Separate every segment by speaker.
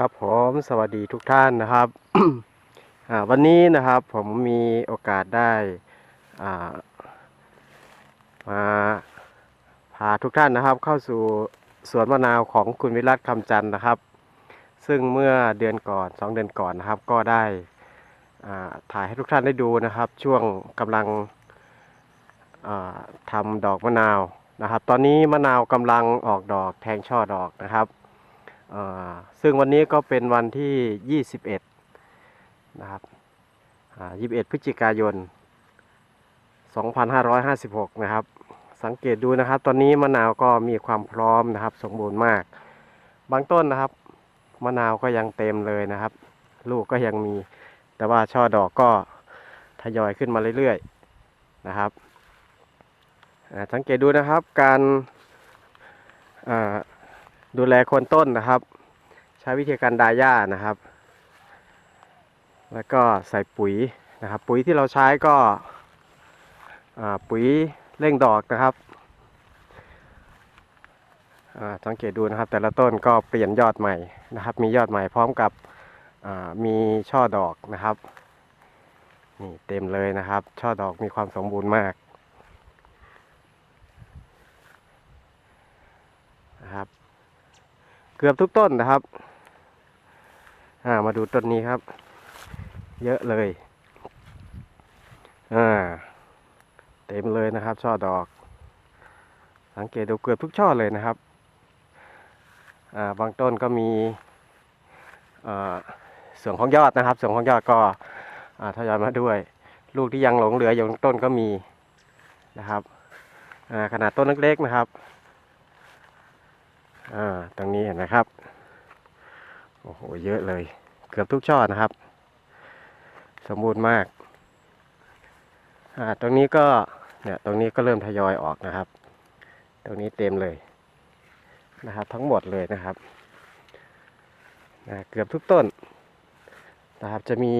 Speaker 1: ครับผมสวัสดีทุกท่านนะครับวันนี้นะครับผมมีโอกาสได้มาพาทุกท่านนะครับ เข้าสู่สวนมะนาวของคุณวิรัตคำจันทร์นะครับ ซึ่งเมื่อเดือนก่อนสองเดือนก่อนนะครับ ก็ได้ถ่ายให้ทุกท่านได้ดูนะครับ ช่วงกำลังทำดอกมะนาวนะครับ ตอนนี้มะนาวกำลังออกดอกแทงช่อดอกนะครับ ซึ่งวันนี้ก็เป็นวันที่ 21 นะครับ21 พฤศจิกายน 2556 นะครับ สังเกตดูนะครับ ตอนนี้มะนาวก็มีความพร้อมนะครับ สมบูรณ์มาก บางต้นนะครับ มะนาวก็ยังเต็มเลยนะครับ ลูกก็ยังมี แต่ว่าช่อดอกก็ทยอยขึ้นมาเรื่อยๆ นะครับ สังเกตดูนะครับ การ ดูแลคนต้นนะครับ ใช้วิธีการดาหญ้านะครับ แล้วก็ใส่ปุ๋ยนะครับ ปุ๋ยที่เราใช้ก็ปุ๋ยเร่งดอกนะครับสังเกตดูนะครับ แต่ละต้นก็เปลี่ยนยอดใหม่นะครับ มียอดใหม่พร้อมกับมีช่อดอกนะครับนี่เต็มเลยนะครับ ช่อดอกมีความสมบูรณ์มากนะครับ เกือบทุกต้นนะครับอ่ามาดูต้นนี้ครับ เยอะเลยอ่าเต็มเลยนะครับช่อดอก สังเกตดูเกือบทุกช่อเลยนะครับอ่าบางต้นก็มีอ่าส่วนของยอดนะครับ ส่วนของยอดก็อ่าทยอยมาด้วย ลูกที่ยังหลงเหลืออยู่ต้นก็มีนะครับอ่าขนาดต้นเล็กๆนะครับ อ่าตรงนี้เห็นไหมครับ โอ้โห เยอะเลย เกือบทุกช่อนะครับ สมบูรณ์มาก อ่า ตรงนี้ก็ เนี่ย ตรงนี้ก็เริ่มทยอยออกนะครับ ตรงนี้เต็มเลยนะครับ ทั้งหมดเลยนะครับนะเกือบทุกต้นนะครับ จะมี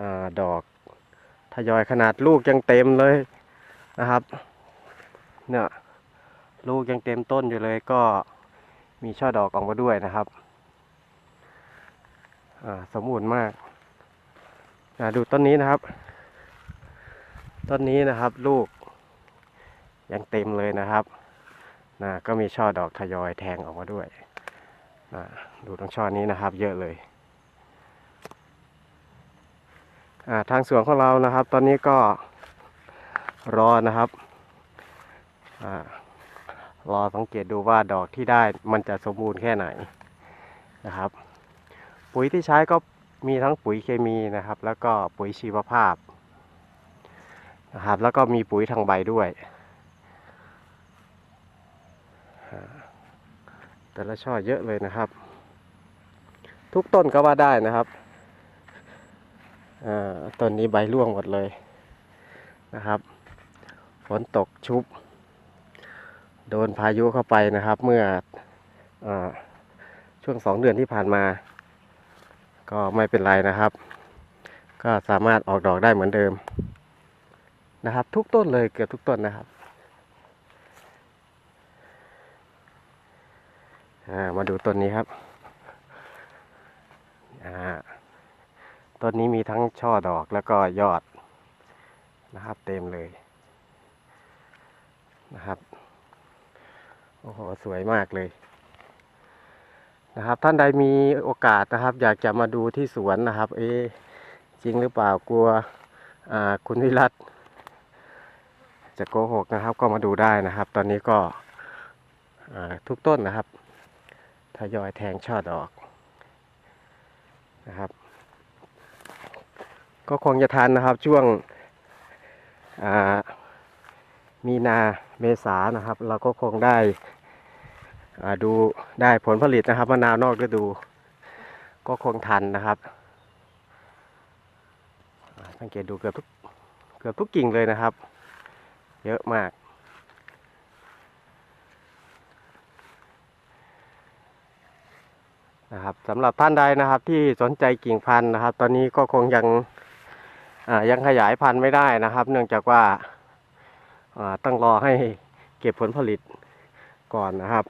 Speaker 1: อดอกทยอยขนาดลูกยังเต็มเลยนะครับ เนี่ย ลูกยังเต็มต้นอยู่เลยก็มีช่อดอกออกมาด้วยนะครับอ่าสมบูรณ์มากอ่าดูต้นนี้นะครับ ต้นนี้นะครับลูกยังเต็มเลยนะครับนะก็มีช่อดอกทยอยแทงออกมาด้วยนะดูตรงช่อนี้นะครับ เยอะเลยอ่าทางสวนของเรานะครับ ตอนนี้ก็รอนะครับอ่า รอสังเกตดูว่าดอกที่ได้มันจะสมบูรณ์แค่ไหนนะครับ ปุ๋ยที่ใช้ก็มีทั้งปุ๋ยเคมีนะครับ แล้วก็ปุ๋ยชีวภาพนะครับ แล้วก็มีปุ๋ยทางใบด้วย แต่ละช่อเยอะเลยนะครับ ทุกต้นก็ว่าได้นะครับต้นนี้ใบร่วงหมดเลยนะครับ ฝนตกชุบ โดนพายุเข้าไปนะครับ เมื่ออช่วงสองเดือนที่ผ่านมา ก็ไม่เป็นไรนะครับ ก็สามารถออกดอกได้เหมือนเดิมนะครับ ทุกต้นเลยเกือบทุกต้นนะครับามาดูต้นนี้ครับต้นนี้มีทั้งช่อดอกแล้วก็ยอดนะครับ เต็มเลยนะครับ โอ้โหสวยมากเลยนะครับ ท่านใดมีโอกาสนะครับ อยากจะมาดูที่สวนนะครับ เอ๊จริงหรือเปล่ากลัวคุณวิรัตจะโกหกนะครับ ก็มาดูได้นะครับ ตอนนี้ก็ทุกต้นนะครับทยอยแทงช่อดอกนะครับ ก็คงจะทันนะครับช่วงอ่า มีนาเมษานะครับ เราก็คงได้อ่าดูได้ผลผลิตนะครับมะนาวนอกฤดู ก็คงทันนะครับสังเกตดูเกือบทุกเกือบทุกกิ่งเลยนะครับ เยอะมากนะครับสำหรับท่านใดนะครับที่สนใจกิ่งพันธุ์นะครับ ตอนนี้ก็คงยังอ่ายังขยายพันธุ์ไม่ได้นะครับ เนื่องจากว่า ต้องรอให้เก็บผลผลิตก่อนนะครับ